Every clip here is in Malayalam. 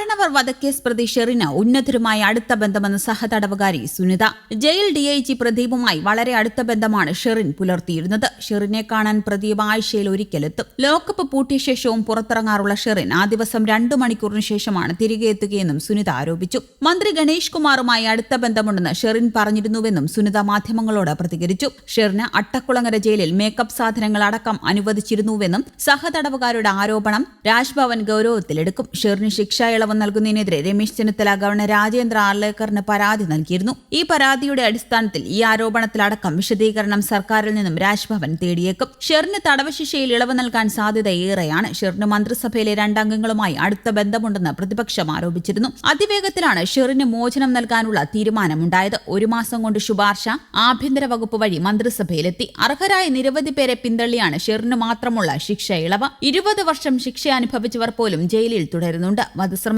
കാരണവർ വധക്കേസ് പ്രതി ഷെറിന് ഉന്നതരുമായി അടുത്ത ബന്ധമെന്ന് സഹതടവുകാരി Sunitha. Jail D I G പ്രദീപുമായി വളരെ അടുത്ത ബന്ധമാണ് ഷെറിൻ പുലർത്തിയിരുന്നത്. ഷെറിനെ കാണാൻ പ്രദീപ് ആഴ്ചയിൽ ഒരിക്കലെത്തും. ലോക്കപ്പ് പൂട്ടിയ ശേഷവും പുറത്തിറങ്ങാറുള്ള ഷെറിൻ ആ ദിവസം രണ്ടു മണിക്കൂറിന് ശേഷമാണ് തിരികെ എത്തുകയെന്നും സുനിത ആരോപിച്ചു. മന്ത്രി ഗണേഷ് കുമാറുമായി അടുത്ത ബന്ധമുണ്ടെന്ന് ഷെറിൻ പറഞ്ഞിരുന്നുവെന്നും സുനിത മാധ്യമങ്ങളോട് പ്രതികരിച്ചു. ഷെറിന് അട്ടക്കുളങ്ങര ജയിലിൽ മേക്കപ്പ് സാധനങ്ങൾ അടക്കം അനുവദിച്ചിരുന്നുവെന്നും സഹതടവുകാരുടെ ആരോപണം രാജ്ഭവൻ ഗൌരവത്തിലെടുക്കും. ഷെറിന് ശിക്ഷ ഇളവ് നൽകുന്നതിനെതിരെ രമേശ് ചെന്നിത്തല ഗവർണർ രാജേന്ദ്ര ആർലേക്കറിന് പരാതി നൽകിയിരുന്നു. ഈ പരാതിയുടെ അടിസ്ഥാനത്തിൽ ഈ ആരോപണത്തിലടക്കം വിശദീകരണം സർക്കാരിൽ നിന്നും രാജ്ഭവൻ തേടിയേക്കും. ഷെറിന് തടവ് ഇളവ് നൽകാൻ സാധ്യത ഏറെയാണ്. ഷെറിന് മന്ത്രിസഭയിലെ രണ്ടംഗങ്ങളുമായി അടുത്ത ബന്ധമുണ്ടെന്ന് പ്രതിപക്ഷം ആരോപിച്ചിരുന്നു. അതിവേഗത്തിലാണ് ഷെറിന് മോചനം നൽകാനുള്ള തീരുമാനമുണ്ടായത്. ഒരു മാസം കൊണ്ട് ശുപാർശ ആഭ്യന്തര വകുപ്പ് വഴി മന്ത്രിസഭയിലെത്തി. അർഹരായ നിരവധി പേരെ പിന്തള്ളിയാണ് ഷെറിന് മാത്രമുള്ള ശിക്ഷ ഇളവ്. ഇരുപത് വർഷം ശിക്ഷ അനുഭവിച്ചവർ പോലും ജയിലിൽ തുടരുന്നുണ്ട്.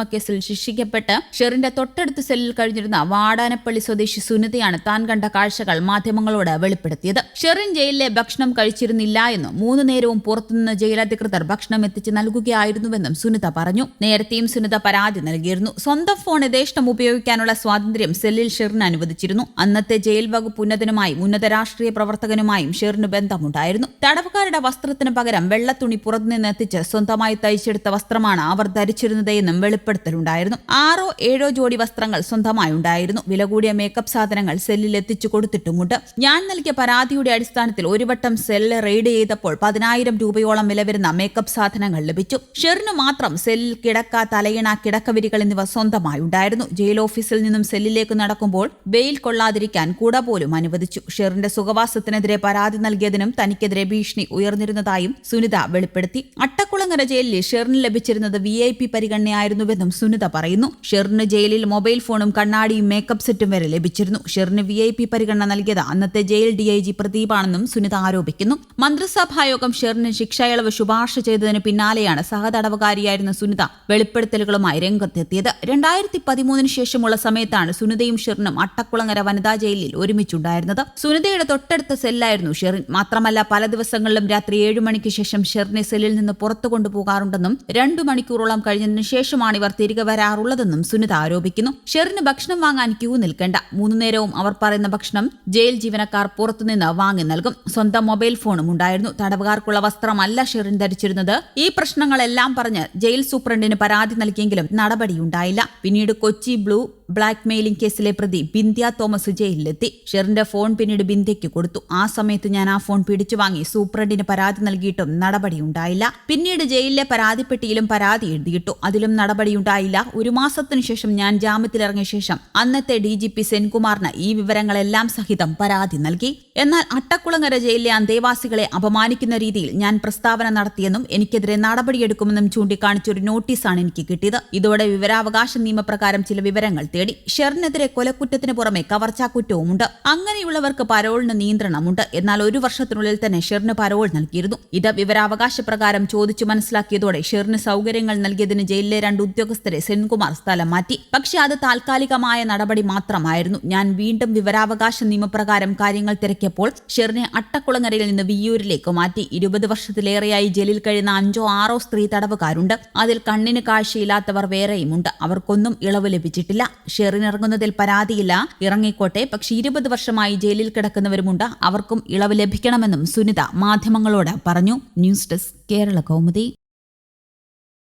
വധശ്രമക്കേസിൽ ശിക്ഷിക്കപ്പെട്ട് ഷെറിന്റെ തൊട്ടടുത്ത സെല്ലിൽ കഴിഞ്ഞിരുന്ന വാടാനപ്പള്ളി സ്വദേശി സുനിതയാണ് താൻ കണ്ട കാഴ്ചകൾ മാധ്യമങ്ങളോട് വെളിപ്പെടുത്തിയത്. ഷെറിൻ ജയിലിലെ ഭക്ഷണം കഴിച്ചിരുന്നില്ല എന്നും മൂന്ന് നേരവും പുറത്തുനിന്ന് ജയിലധികൃതർ ഭക്ഷണം എത്തിച്ച് നൽകുകയായിരുന്നുവെന്നും സുനിത പറഞ്ഞു. നേരത്തെയും സുനിത പരാതി നൽകിയിരുന്നു. സ്വന്തം ഫോൺ യഥേഷ്ടം ഉപയോഗിക്കാനുള്ള സ്വാതന്ത്ര്യം സെല്ലിൽ ഷെറിന് അനുവദിച്ചിരുന്നു. അന്നത്തെ ജയിൽ വകുപ്പ് ഉന്നതനുമായും ഉന്നത രാഷ്ട്രീയ പ്രവർത്തകനുമായും ഷെറിന് ബന്ധമുണ്ടായിരുന്നു. തടവുകാരുടെ വസ്ത്രത്തിന് പകരം വെള്ളത്തുണി പുറത്തുനിന്ന് എത്തിച്ച് സ്വന്തമായി തയ്ച്ചെടുത്ത വസ്ത്രമാണ് അവർ ധരിച്ചിരുന്നത് എന്നും വെളിപ്പെടുത്തലുണ്ടായിരുന്നു ആറോ ഏഴോ ജോഡി വസ്ത്രങ്ങൾ സ്വന്തമായി ഉണ്ടായിരുന്നു വില കൂടിയ മേക്കപ്പ് സാധനങ്ങൾ സെല്ലിൽ എത്തിച്ചു കൊടുത്തിട്ടുമുണ്ട്. ഞാൻ നൽകിയ പരാതിയുടെ അടിസ്ഥാനത്തിൽ ഒരു വട്ടം സെല്ല് റെയ്ഡ് ചെയ്തപ്പോൾ പതിനായിരം രൂപയോളം വില വരുന്ന മേക്കപ്പ് സാധനങ്ങൾ ലഭിച്ചു. ഷെറിനു മാത്രം സെല്ലിൽ കിടക്ക തലയിണ കിടക്കവിരികൾ എന്നിവ സ്വന്തമായി ഉണ്ടായിരുന്നു ജയിൽ ഓഫീസിൽ നിന്നും സെല്ലിലേക്ക് നടക്കുമ്പോൾ ബെയിൽ കൊള്ളാതിരിക്കാൻ കൂട പോലും അനുവദിച്ചു. ഷെറിന്റെ സുഖവാസത്തിനെതിരെ പരാതി നൽകിയതിനും തനിക്കെതിരെ ഭീഷണി ഉയർന്നിരുന്നതായും സുനിത വെളിപ്പെടുത്തി. അട്ടക്കുളങ്ങര ജയിലിൽ ഷെറിന് ലഭിച്ചിരുന്നത് വി ഐ പി പരിഗണനയായിരുന്നുവെന്നും സുനിത പറയുന്നു. ഷെറിന് ജയിലിൽ മൊബൈൽ ഫോണും കണ്ണാടിയും മേക്കപ്പ് സെറ്റും വരെ ലഭിച്ചിരുന്നു. ഷെറിന് വി ഐ പി പരിഗണന നൽകിയത് അന്നത്തെ ജയിൽ ഡി ഐ ജി പ്രദീപാണെന്നും സുനിത ആരോപിക്കുന്നു. മന്ത്രിസഭായോഗം ഷെറിന് ശിക്ഷയളവ് ശുപാർശ ചെയ്തതിന് പിന്നാലെയാണ് സഹതടവുകാരിയായിരുന്ന സുനിത വെളിപ്പെടുത്തലുകളുമായി രംഗത്തെത്തിയത്. രണ്ടായിരത്തി പതിമൂന്നിന് ശേഷമുള്ള സമയത്താണ് സുനിതയും ഷെറിനും അട്ടക്കുളങ്ങര വനിതാ ജയിലിൽ ഒരുമിച്ചുണ്ടായിരുന്നത്. സുനിതയുടെ തൊട്ടടുത്ത സെല്ലായിരുന്നു ഷെറിൻ. മാത്രമല്ല പല ദിവസങ്ങളിലും രാത്രി ഏഴു മണിക്ക് ശേഷം ഷെറിനെ സെല്ലിൽ നിന്ന് പുറത്തു കൊണ്ടുപോകാറുണ്ടെന്നും രണ്ടു മണിക്കൂറോളം കഴിഞ്ഞതിനു ശേഷമാണ് ഇവർ തിരികെ വരാറുള്ളതെന്നും സുനിത ആരോപിക്കുന്നു. ഷെറിന് ഭക്ഷണം വാങ്ങാൻ ക്യൂ നിൽക്കേണ്ട. മൂന്നു നേരവും അവർ പറയുന്ന ഭക്ഷണം ജയിൽ ജീവനക്കാർ പുറത്തുനിന്ന് വാങ്ങി നൽകും. സ്വന്തം മൊബൈൽ ഫോണും ഉണ്ടായിരുന്നു. തടവുകാർക്കുള്ള വസ്ത്രമല്ല ഷെറിൻ ധരിച്ചിരുന്നത്. ഈ പ്രശ്നങ്ങളെല്ലാം പറഞ്ഞ് ജയിൽ സൂപ്രണ്ടിന് പരാതി നൽകിയെങ്കിലും നടപടിയുണ്ടായില്ല. പിന്നീട് കൊച്ചി ബ്ലൂ ബ്ലാക്ക് മെയിലിംഗ് കേസിലെ പ്രതി ബിന്ധ്യ തോമസ് ജയിലിലെത്തി. ഷെറിന്റെ ഫോൺ പിന്നീട് ബിന്ധ്യയ്ക്ക് കൊടുത്തു. ആ സമയത്ത് ഞാൻ ആ ഫോൺ പിടിച്ചു വാങ്ങി. സൂപ്രണ്ടിന് പരാതി നൽകിയിട്ടും നടപടിയുണ്ടായില്ല. പിന്നീട് ജയിലിലെ പരാതിപ്പെട്ടിയിലും പരാതി എഴുതിയിട്ടു. അതിലും നടപടിയുണ്ടായില്ല ഒരു മാസത്തിനു ശേഷം ഞാൻ ജാമ്യത്തിലിറങ്ങിയ ശേഷം അന്നത്തെ ഡി ജി പി സെൻകുമാറിന് ഈ വിവരങ്ങളെല്ലാം സഹിതം പരാതി നൽകി. എന്നാൽ അട്ടക്കുളങ്ങര ജയിലിലെ അന്തേവാസികളെ അപമാനിക്കുന്ന രീതിയിൽ ഞാൻ പ്രസ്താവന നടത്തിയെന്നും എനിക്കെതിരെ നടപടിയെടുക്കുമെന്നും ചൂണ്ടിക്കാണിച്ചൊരു നോട്ടീസാണ് എനിക്ക് കിട്ടിയത്. ഇതോടെ വിവരാവകാശ നിയമപ്രകാരം ചില വിവരങ്ങൾ തേടി ഷെറിനെതിരെ കൊലക്കുറ്റത്തിന് പുറമെ കവർച്ചാക്കുറ്റവുമുണ്ട്. അങ്ങനെയുള്ളവർക്ക് പരോളിന് നിയന്ത്രണമുണ്ട്. എന്നാൽ ഒരു വർഷത്തിനുള്ളിൽ തന്നെ ഷെറിന് പരോൾ നൽകിയിരുന്നു. ഇത് വിവരാവകാശ പ്രകാരം ചോദിച്ചു മനസ്സിലാക്കിയതോടെ ഷെറിന് സൗകര്യങ്ങൾ നൽകിയതിന് ജയിലിലെ രണ്ട് ഉദ്യോഗസ്ഥരെ സെൻകുമാർ സ്ഥലം മാറ്റി. പക്ഷേ അത് താൽക്കാലികമായ നടപടി മാത്രമായിരുന്നു. ഞാൻ വീണ്ടും വിവരാവകാശ നിയമപ്രകാരം കാര്യങ്ങൾ തിരക്കിയപ്പോൾ ഷെറിനെ അട്ടക്കുളങ്ങരയിൽ നിന്ന് വിയ്യൂരിലേക്ക് മാറ്റി. ഇരുപത് വർഷത്തിലേറെയായി ജയിലിൽ കഴിയുന്ന അഞ്ചോ ആറോ സ്ത്രീ തടവുകാരുണ്ട്. അതിൽ കണ്ണിന് കാഴ്ചയില്ലാത്തവർ വേറെയുമുണ്ട്. അവർക്കൊന്നും ഇളവ് ലഭിച്ചിട്ടില്ല. ഷെറിനിറങ്ങുന്നതിൽ പരാതിയില്ല. ഇറങ്ങിക്കോട്ടെ. പക്ഷേ ഇരുപത് വർഷമായി ജയിലിൽ കിടക്കുന്നവരുമുണ്ട്. അവർക്കും ഇളവ് ലഭിക്കണമെന്നും സുനിത മാധ്യമങ്ങളോട് പറഞ്ഞു. News desk Kerala Kaumudi.